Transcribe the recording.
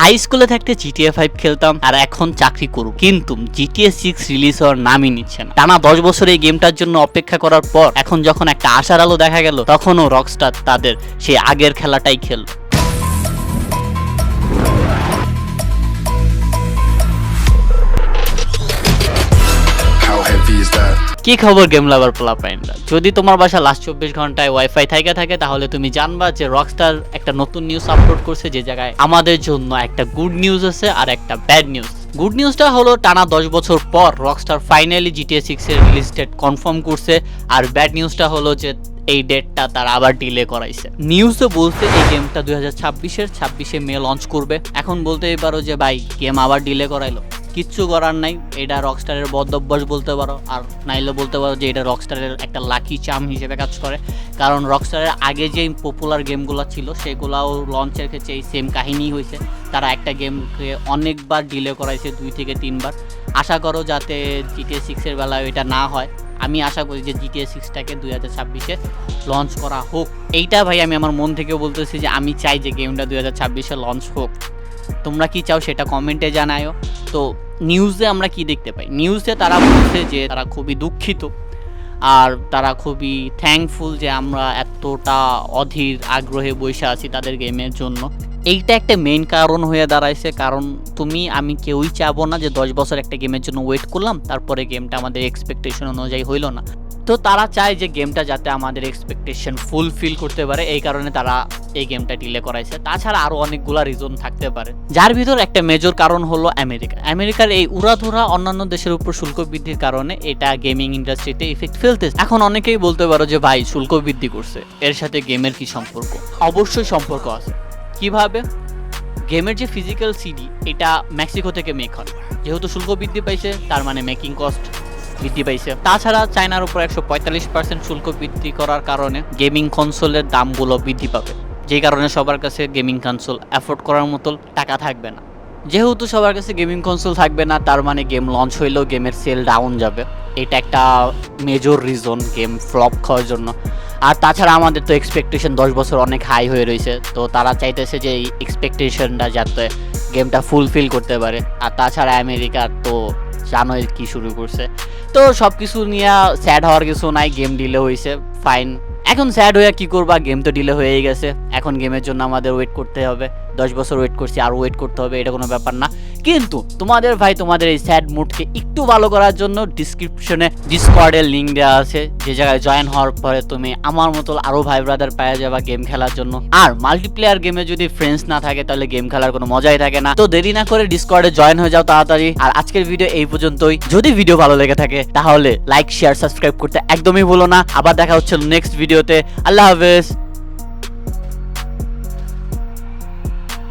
High স্কুলে থাকতে GTA five খেলতাম আর এখন চাকরি করব। কিন্তু জিটিএ সিক্স রিলিজ হওয়ার নামই নিচ্ছে না। টানা দশ বছর এই গেমটার জন্য অপেক্ষা করার পর, এখন যখন একটা আশার আলো দেখা গেল, তখনও রকস্টার তাদের সেই আগের খেলাটাই খেললো। কি খবর গেম লাভার পোলাপাইনরা যদি তোমার বাসা লাস্ট চব্বিশ ঘন্টায় ওয়াইফাই থাকে থাকে, তাহলে তুমি জানবা যে রকস্টার একটা নতুন নিউজ আপলোড করছে যে জায়গায় আমাদের জন্য একটা গুড নিউজ আছে আর একটা ব্যাড নিউজ গুড নিউজটা হলো টানা দশ বছর পর রকস্টার ফাইনালি জিটিএ সিক্স এর রিলিজ ডেট কনফার্ম করছে, আর ব্যাড নিউজটা হলো যে এই ডেটটা তার আবার ডিলে করাইছে। নিউজে বলতে এই গেমটা দুই হাজার ছাব্বিশের, ছাব্বিশে মে লঞ্চ করবে। এখন বলতেই পারো যে ভাই গেম আবার ডিলে করাইলো। কিচ্ছু করার নাই। এটা রকস্টারের বদভ্যাস বলতে পারো। আর নাইলে বলতে পারো যে এটা রকস্টারের একটা লাকি চাম হিসেবে কাজ করে। কারণ রকস্টারের আগে যে পপুলার গেমগুলো ছিল, সেগুলাও লঞ্চের ক্ষেত্রে এই সেম কাহিনী হয়েছে তারা একটা গেমকে অনেকবার ডিলে করাইছে দুই থেকে তিনবার। আশা করো যাতে জিটিএ সিক্সের বেলায় এটা না হয়। আমি আশা করি যে জিটিএ সিক্সটাকে দুই হাজার ছাব্বিশে লঞ্চ করা হোক। এইটা ভাই আমি আমার মন থেকে বলতেছি যে আমি চাই যে গেমটা দুই হাজার ছাব্বিশে লঞ্চ হোক। তোমরা কি চাও সেটা কমেন্টে জানায়ও। তো নিউজে আমরা কি দেখতে পাই? নিউজে তারা বলছে যে তারা খুবই দুঃখিত আর তারা খুবই থ্যাংকফুল যে আমরা এতটা অধীর আগ্রহে বসে আছি তাদের গেমের জন্য। এইটা একটা মেইন কারণ হয়ে দাঁড়াইছে কারণ তুমি, আমি কেউই চাবো না যে দশ বছর একটা গেমের জন্য ওয়েট করলাম, তারপরে গেমটা আমাদের এক্সপেকটেশন অনুযায়ী হইল না। তো তারা চায় যে গেমটা যাতে আমাদের এক্সপেকটেশন ফুলফিল করতে পারে, এই কারণে তারা এই গেমটা ডিলে করাইছে। তাছাড়া আরও অনেকগুলা রিজন থাকতে পারে। যার ভিতর একটা মেজর কারণ হলো আমেরিকা। আমেরিকার এই উড়াধুরা অন্যান্য দেশের উপর শুল্ক বৃদ্ধির কারণে এটা গেমিং ইন্ডাস্ট্রিতে ইফেক্ট ফেলতেছে। এখন অনেকেই বলতে পারো যে, ভাই, শুল্ক বৃদ্ধি করছে। এর সাথে গেমের কি সম্পর্ক? অবশ্যই সম্পর্ক আছে। কীভাবে? গেমের যে ফিজিক্যাল সিডি এটা মেক্সিকো থেকে মেক হয়। যেহেতু শুল্ক বৃদ্ধি পাইছে, তার মানে মেকিং কস্ট বৃদ্ধি পাইছে। তাছাড়া চায়নার উপর একশো পঁয়তাল্লিশ পার্সেন্ট শুল্ক বৃদ্ধি করার কারণে গেমিং কনসোলের দামগুলো বৃদ্ধি পাবে। যেই কারণে সবার কাছে গেমিং কনসোল অ্যাফোর্ড করার মতো টাকা থাকবে না। যেহেতু সবার কাছে গেমিং কনসোল থাকবে না, তার মানে গেম লঞ্চ হইলেও গেমের সেল ডাউন যাবে। এটা একটা মেজর রিজন গেম ফ্লপ খাওয়ার জন্য। আর তাছাড়া আমাদের তো এক্সপেকটেশন দশ বছর অনেক হাই হয়ে রয়েছে তো তারা চাইতেছে যে এই এক্সপেকটেশনটা যাতে গেমটা ফুলফিল করতে পারে। আর তাছাড়া আমেরিকার তো জানোই কি শুরু করছে। তো সব কিছু নিয়ে স্যাড হওয়ার কিছু নাই গেম ডিলে হয়েছে ফাইন এখন স্যাড হয়ে কি করবা? গেম তো ডিলে হয়ে গেছে। এখন গেমের জন্য আমাদের ওয়েট করতে হবে। দশ বছর ওয়েট করছি, আর ওয়েট করতে হবে, এটা কোনো ব্যাপার না। কিন্তু তোমাদের ভাই তোমাদের এই স্যাড মুডকে একটু ভালো করার জন্য ডিসক্রিপশনে ডিসকর্ডের লিঙ্ক দেওয়া আছে, যে জায়গায় জয়েন হওয়ার পরে তুমি আমার মতো আরও ভাই ব্রাদার পাওয়া যাবা গেম খেলার জন্য। আর মাল্টিপ্লেয়ার গেমে যদি ফ্রেন্ডস না থাকে, তাহলে গেম খেলার কোনো মজাই থাকে না। তো দেরি না করে ডিসকর্ডে জয়েন হয়ে যাও তাড়াতাড়ি। আর আজকের ভিডিও এই পর্যন্তই। যদি ভিডিও ভালো লেগে থাকে, তাহলে লাইক শেয়ার সাবস্ক্রাইব করতে একদমই ভুলো না। আবার দেখা হচ্ছে নেক্সট ভিডিওতে আল্লাহ হাফেজ।